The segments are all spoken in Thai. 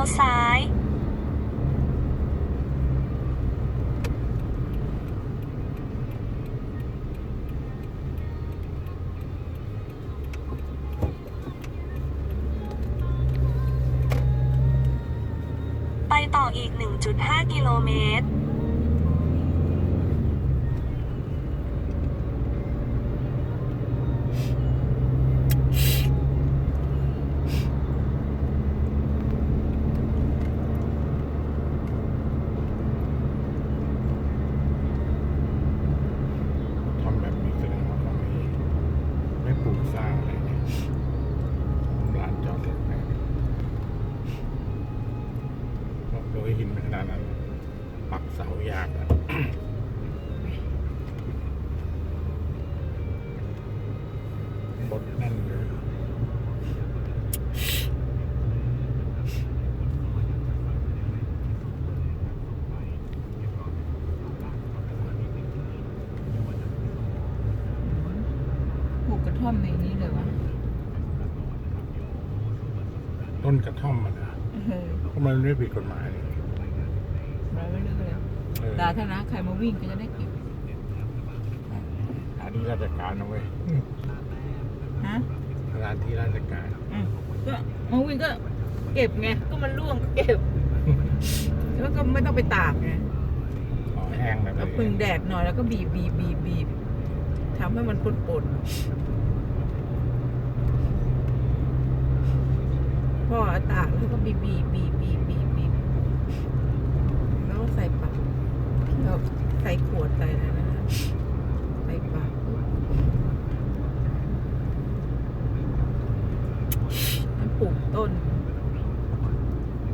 ยวซ้าย ไปต่ออีก 1.5 กิโลเมตร ทำแบบนี้แสดงว่าเขาไม่ไม่ปลูกสร้างอะไรเนี่ยร้านจอดรถนะบอกโดยหินขนาดนั้น ปักเสายากอะ บดแน่นเลย ปลูกกระท่อมในนี้เลยวะต้นกระท่อมมันอะเออเพราะมันไม่ผิดกฎหมายนี่เราไม่เลือกเลยเออดาธนะใครมาวิ่งก็จะได้เก็บหาที่ราชการนะเว้ยฮะสถานที่ราชการอืมก็มาวิ่งก็เก็บไงก็มันร่วงก็เก็บ แล้วก็ไม่ต้องไปตากไงขอแห้งนะแล้วพึ่งแดดหน่อยแล้วก็บีบบีบบีบบีบทำให้มันป่นป่นๆ พ่อตากแล้วก็บีบบีบบีบบีบบีบบีบแล้วก็ใส่ปากแล้วใส่ขวดใส่อะไรนะใส่ปากมันปลูกต้น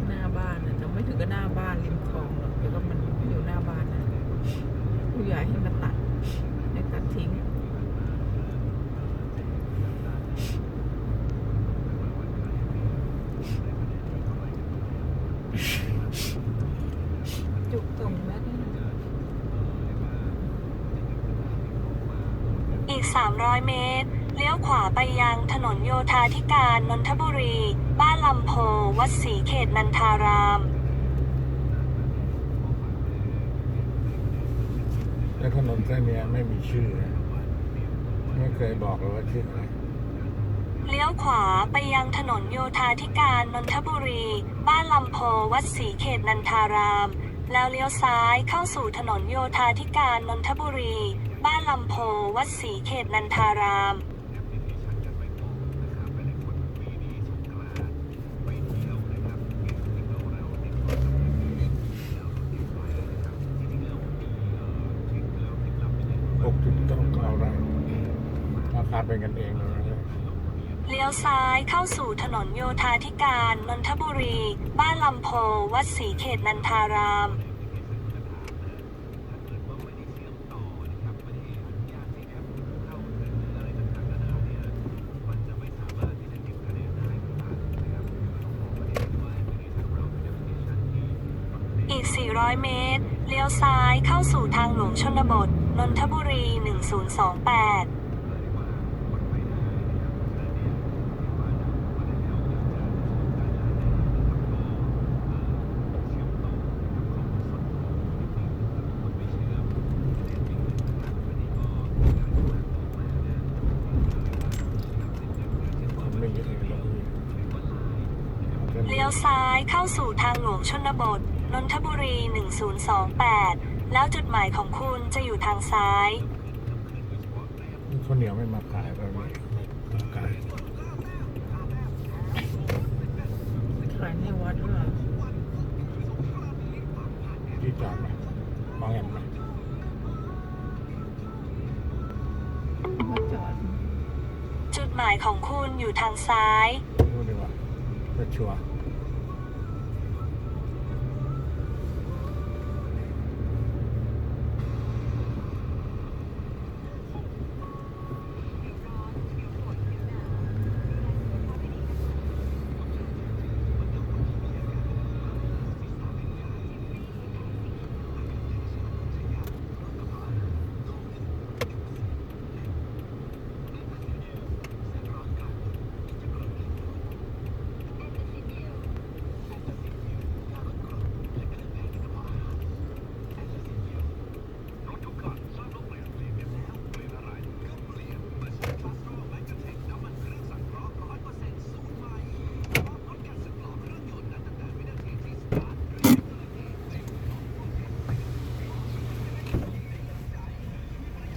หน้าบ้านนะจะไม่ถึงกับหน้าบ้านริมคลองหรอกแต่ก็มันอยู่หน้าบ้านนะผู้ใหญ่ให้มาตัดให้ตัดทิ้ง จุกตรงแล้วนี่ อีก 300 เมตร เลี้ยวขวาไปยังถนนโยธาธิการนนทบุรี บ้านลำโพ วัดศรีเขตนันทารามแล้วถนนเส้นเนี้ยไม่มีชื่อนะไม่เคยบอกเลยว่าชื่ออะไร เลี้ยวขวาไปยังถนนโยธาธิการนนทบุรี บ้านลำโพ วัดศรีเขตนันทาราม แล้วเลี้ยวซ้ายเข้าสู่ถนนโยธาธิการนนทบุรี บ้านลำโพวัดศรีเขตนันทาราม หกจุดต้องเอาอะไรราคาเป็นกันเองเลยนะเลี้ยวซ้ายเข้าสู่ถนนโยธาธิการนนทบุรี บ้านลำโพวัดศรีเขตนันทาราม อีก400 เมตร เลี้ยวซ้ายเข้าสู่ทางหลวงชนบท นนทบุรี 1028คนไม่เยอะเลยเราเลี้ยวซ้ายเข้าสู่ทางหลวงชนบท นนทบุรี 1028 แล้วจุดหมายของคุณจะอยู่ทางซ้าย ข้าวเหนียวไม่มาขายแบบนี้ขายขายในวัดด้วยที่จอดไหมมองเห็นไหมวัดจอดจุดหมายของคุณอยู่ทางซ้าย รู้ดีกว่าเพื่อชัวร์